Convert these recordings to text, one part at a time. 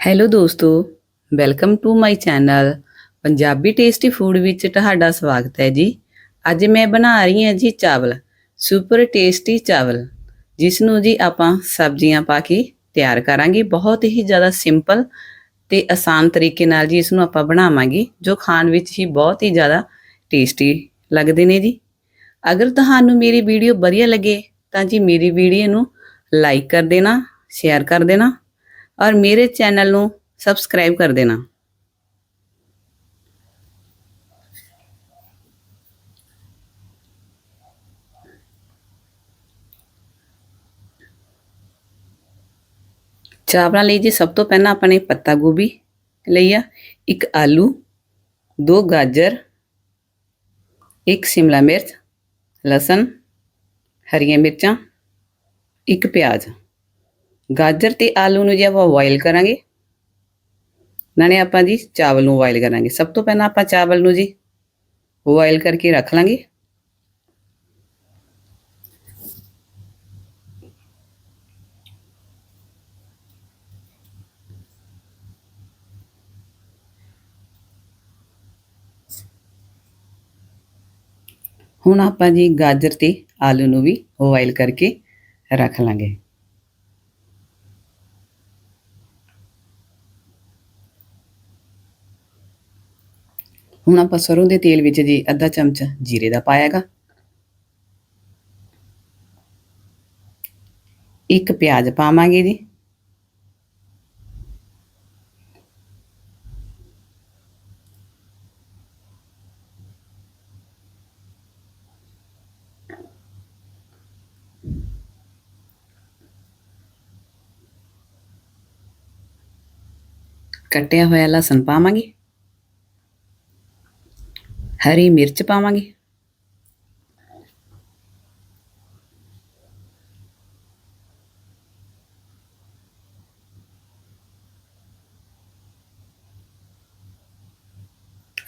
Hello ਦੋਸਤੋ, welcome to my channel Punjabi tasty food ਵਿੱਚ ਤੁਹਾਡਾ ਸਵਾਗਤ ਹੈ ਜੀ। ਅੱਜ ਮੈਂ ਬਣਾ ਰਹੀ ਹਾਂ ਜੀ ਚਾਵਲ, ਸੁਪਰ ਟੇਸਟੀ ਚਾਵਲ ਜਿਸ ਨੂੰ ਜੀ ਆਪਾਂ ਸਬਜ਼ੀਆਂ ਪਾ ਕੇ ਤਿਆਰ ਕਰਾਂਗੇ। ਬਹੁਤ ਹੀ ਜ਼ਿਆਦਾ ਸਿੰਪਲ ਤੇ ਆਸਾਨ ਤਰੀਕੇ ਨਾਲ ਜੀ ਇਸ ਨੂੰ ਆਪਾਂ ਬਣਾਵਾਂਗੇ, ਜੋ ਖਾਣ ਵਿੱਚ ਹੀ ਬਹੁਤ ਹੀ ਜ਼ਿਆਦਾ ਟੇਸਟੀ ਲੱਗਦੇ ਨੇ ਜੀ। ਅਗਰ ਤੁਹਾਨੂੰ ਮੇਰੀ ਵੀਡੀਓ ਵਧੀਆ ਲੱਗੇ, ਤਾਂ ਜੀ ਮੇਰੀ ਵੀਡੀਓ ਨੂੰ ਲਾਈਕ ਕਰ ਦੇਣਾ, ਸ਼ੇਅਰ ਕਰ ਦੇਣਾ ਔਰ ਮੇਰੇ ਚੈਨਲ ਨੂੰ ਸਬਸਕ੍ਰਾਈਬ ਕਰ ਦੇਣਾ ਚਾਵਲਾਂ ਲਈ ਜੀ ਸਭ ਤੋਂ ਪਹਿਲਾਂ ਆਪਾਂ ਨੇ ਪੱਤਾ ਗੋਭੀ ਲਈ ਆ ਇੱਕ ਆਲੂ ਦੋ ਗਾਜਰ ਇੱਕ ਸ਼ਿਮਲਾ ਮਿਰਚ ਲਸਣ ਹਰੀਆਂ ਮਿਰਚਾਂ ਇੱਕ ਪਿਆਜ਼ ਗਾਜਰ ਤੇ ਆਲੂ ਨੂੰ ਜੇ ਆਪਾਂ ਬੋਇਲ ਕਰਾਂਗੇ। ਨਾਲੇ ਆਪਾਂ ਜੀ ਚਾਵਲ ਨੂੰ ਬੋਇਲ ਕਰਾਂਗੇ। ਸਭ ਤੋਂ ਪਹਿਲਾਂ ਆਪਾਂ ਚਾਵਲ ਨੂੰ ਜੀ ਬੋਇਲ ਕਰਕੇ ਰੱਖ ਲਾਂਗੇ। ਹੁਣ ਆਪਾਂ ਜੀ ਗਾਜਰ ਤੇ ਆਲੂ ਨੂੰ ਵੀ ਬੋਇਲ ਕਰਕੇ ਰੱਖ ਲਾਂਗੇ। ਹੁਣ ਆਪਾਂ ਸਰੋਂ ਦੇ ਤੇਲ ਵਿੱਚ ਜੀ ਅੱਧਾ ਚਮਚ ਜੀਰੇ ਦਾ ਪਾਇਆਗਾ ਇੱਕ ਪਿਆਜ਼ ਪਾਵਾਂਗੇ ਜੀ। ਕੱਟਿਆ ਹੋਇਆ ਲਸਣ ਪਾਵਾਂਗੇ। ਹਰੀ ਮਿਰਚ ਪਾਵਾਂਗੇ।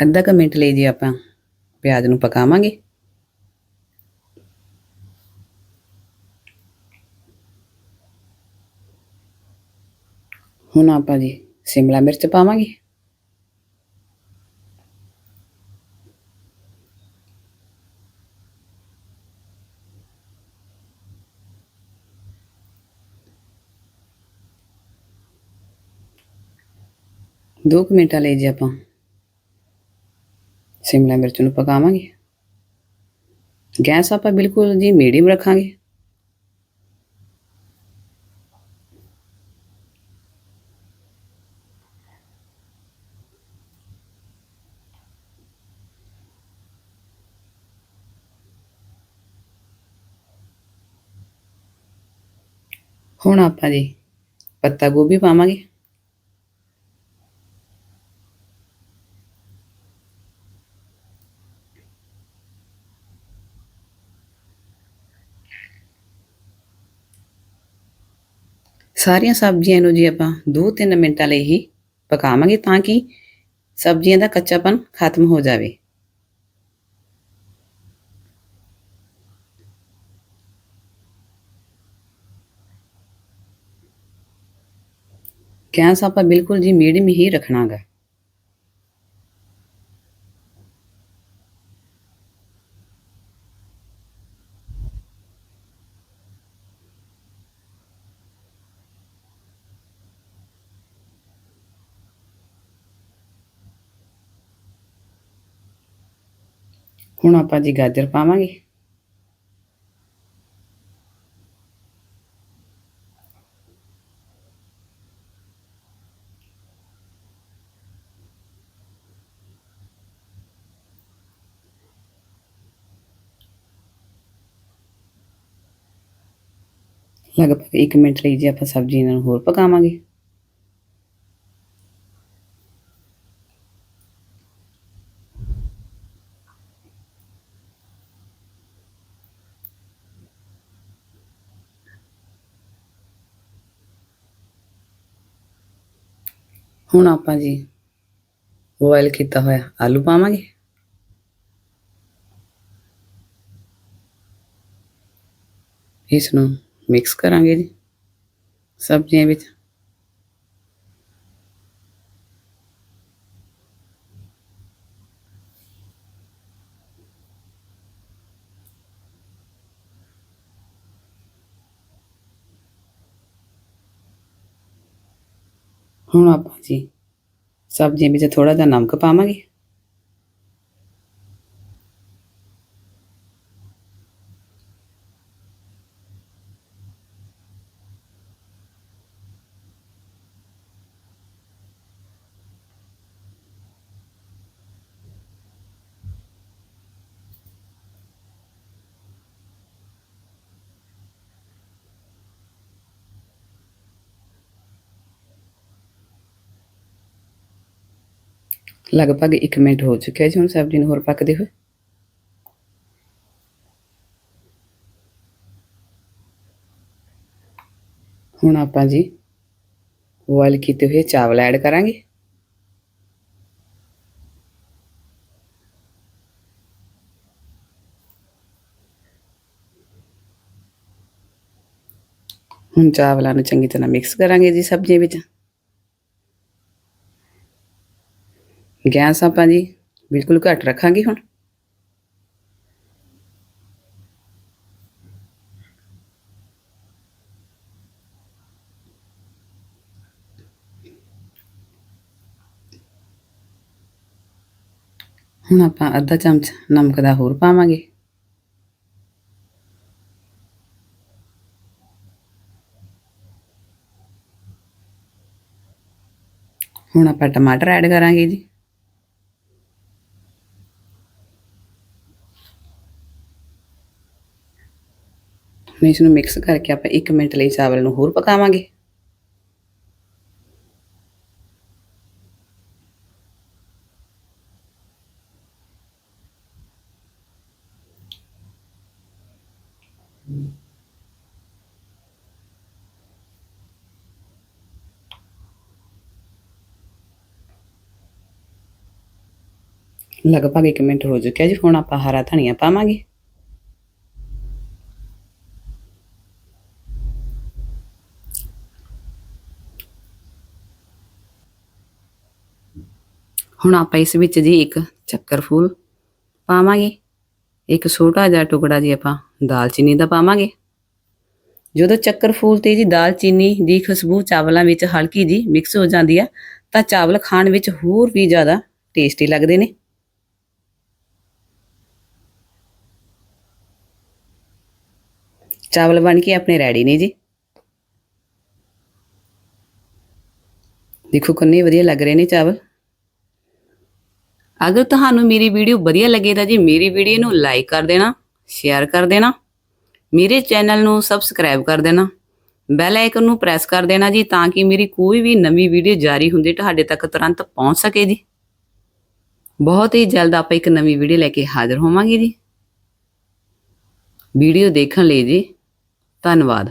ਅੱਧਾ ਕੁ ਮਿੰਟ ਲਈ ਜੀ ਆਪਾਂ ਪਿਆਜ਼ ਨੂੰ ਪਕਾਵਾਂਗੇ। ਹੁਣ ਆਪਾਂ ਜੀ ਸ਼ਿਮਲਾ ਮਿਰਚ ਪਾਵਾਂਗੇ। ਦੋ ਕੁ ਮਿੰਟਾਂ ਲਈ ਜੀ ਆਪਾਂ ਸ਼ਿਮਲਾ ਮਿਰਚ ਨੂੰ ਪਕਾਵਾਂਗੇ। ਗੈਸ ਆਪਾਂ ਬਿਲਕੁਲ ਜੀ ਮੀਡੀਅਮ ਰੱਖਾਂਗੇ। ਹੁਣ ਆਪਾਂ ਜੀ ਪੱਤਾ ਗੋਭੀ ਪਾਵਾਂਗੇ। ਸਾਰੀਆਂ ਸਬਜ਼ੀਆਂ ਨੂੰ ਜੀ ਆਪਾਂ 2-3 ਮਿੰਟਾਂ ਲਈ ਹੀ ਪਕਾਵਾਂਗੇ ਤਾਂ ਕਿ ਸਬਜ਼ੀਆਂ ਦਾ ਕੱਚਾਪਨ ਖਤਮ ਹੋ ਜਾਵੇ। ਗੈਸ ਆਪਾਂ ਬਿਲਕੁਲ ਜੀ ਮੀਡੀਅਮ ਹੀ ਰੱਖਣਾਗਾ। ਹੁਣ ਆਪਾਂ ਜੀ ਗਾਜਰ ਪਾਵਾਂਗੇ। ਲਗਭਗ 1 ਮਿੰਟ ਲਈ ਜੀ ਆਪਾਂ ਸਬਜ਼ੀ ਇਹਨਾਂ ਨੂੰ ਹੋਰ ਪਕਾਵਾਂਗੇ। ਹੁਣ ਆਪਾਂ ਜੀ ਬੋਇਲ ਕੀਤਾ ਹੋਇਆ ਆਲੂ ਪਾਵਾਂਗੇ। ਇਸ ਨੂੰ ਮਿਕਸ ਕਰਾਂਗੇ ਜੀ ਸਬਜ਼ੀਆਂ ਵਿੱਚ। ਹੁਣ ਆਪਾਂ ਜੀ ਸਬਜ਼ੀਆਂ ਵਿੱਚ ਥੋੜਾ ਜਿਹਾ ਨਮਕ ਪਾਵਾਂਗੇ। ਲਗਭਗ 1 ਮਿੰਟ ਹੋ ਚੁੱਕਿਆ ਜੀ। ਹੁਣ ਸਬਜ਼ੀ ਨੂੰ ਹੋਰ ਪੱਕਦੇ ਹੋਏ। ਹੁਣ ਆਪਾਂ ਜੀ ਬੋਇਲ ਕੀਤੇ ਹੋਏ ਚਾਵਲ ਐਡ ਕਰਾਂਗੇ। ਹੁਣ ਚਾਵਲਾਂ ਨੂੰ ਚੰਗੀ ਤਰ੍ਹਾਂ ਮਿਕਸ ਕਰਾਂਗੇ ਜੀ ਸਬਜ਼ੀਆਂ ਵਿੱਚ। ਗੈਸ ਆਪਾਂ ਜੀ, ਬਿਲਕੁਲ ਘੱਟ ਰੱਖਾਂਗੇ ਹੁਣ। ਹੁਣ ਆਪਾਂ ਅੱਧਾ ਚਮਚ ਨਮਕ ਦਾ ਹੋਰ ਪਾਵਾਂਗੇ। ਹੁਣ ਆਪਾਂ ਟਮਾਟਰ ਐਡ ਕਰਾਂਗੇ ਜੀ। ਹੁਣ ਇਸ ਨੂੰ ਮਿਕਸ ਕਰਕੇ ਆਪਾਂ 1 ਮਿੰਟ ਲਈ ਚਾਵਲ ਨੂੰ ਹੋਰ ਪਕਾਵਾਂਗੇ। ਲਗਭਗ 1 ਮਿੰਟ ਹੋ ਚੁੱਕਿਆ ਜੀ, ਹੁਣ ਆਪਾਂ ਹਰਾ ਧਨੀਆ ਪਾਵਾਂਗੇ। ਹੁਣ ਆਪਾਂ ਇਸ ਵਿੱਚ ਜੀ ਇੱਕ ਚੱਕਰ ਫੂਲ ਪਾਵਾਂਗੇ। ਇੱਕ ਛੋਟਾ ਜਿਹਾ ਟੁਕੜਾ ਜੀ ਆਪਾਂ ਦਾਲਚੀਨੀ ਦਾ ਪਾਵਾਂਗੇ। ਜਦੋਂ ਚੱਕਰ ਫੂਲ ਤੇ ਜੀ ਦਾਲਚੀਨੀ ਦੀ ਖੁਸ਼ਬੂ ਚਾਵਲਾਂ ਵਿੱਚ ਹਲਕੀ ਜੀ ਮਿਕਸ ਹੋ ਜਾਂਦੀ ਆ, ਤਾਂ ਚਾਵਲ ਖਾਣ ਵਿੱਚ ਹੋਰ ਵੀ ਜ਼ਿਆਦਾ ਟੇਸਟੀ ਲੱਗਦੇ ਨੇ। ਚਾਵਲ ਬਣ ਕੇ ਆਪਣੇ ਰੈਡੀ ਨੇ ਜੀ। ਦੇਖੋ ਕਿੰਨੇ ਵਧੀਆ ਲੱਗ ਰਹੇ ਨੇ ਚਾਵਲ। ਅਗਰ ਤੁਹਾਨੂੰ ਮੇਰੀ ਵੀਡੀਓ ਵਧੀਆ ਲੱਗੇ ਤਾਂ ਜੀ ਮੇਰੀ ਵੀਡੀਓ ਨੂੰ ਲਾਈਕ ਕਰ ਦੇਣਾ ਸ਼ੇਅਰ ਕਰ ਦੇਣਾ, ਮੇਰੇ ਚੈਨਲ ਨੂੰ ਸਬਸਕ੍ਰਾਈਬ ਕਰ ਦੇਣਾ ਬੈਲ ਆਈਕਨ ਨੂੰ ਪ੍ਰੈਸ ਕਰ ਦੇਣਾ ਜੀ ਤਾਂ ਕਿ ਮੇਰੀ ਕੋਈ ਵੀ ਨਵੀਂ ਵੀਡੀਓ ਜਾਰੀ ਹੁੰਦੀ ਤੁਹਾਡੇ ਤੱਕ ਤੁਰੰਤ ਪਹੁੰਚ ਸਕੇ ਜੀ। ਬਹੁਤ ਹੀ ਜਲਦ ਆਪਾਂ ਇੱਕ ਨਵੀਂ ਵੀਡੀਓ ਲੈ ਕੇ ਹਾਜ਼ਰ ਹੋਵਾਂਗੇ ਜੀ। ਵੀਡੀਓ ਦੇਖਣ ਲਈ ਜੀ, ਧੰਨਵਾਦ।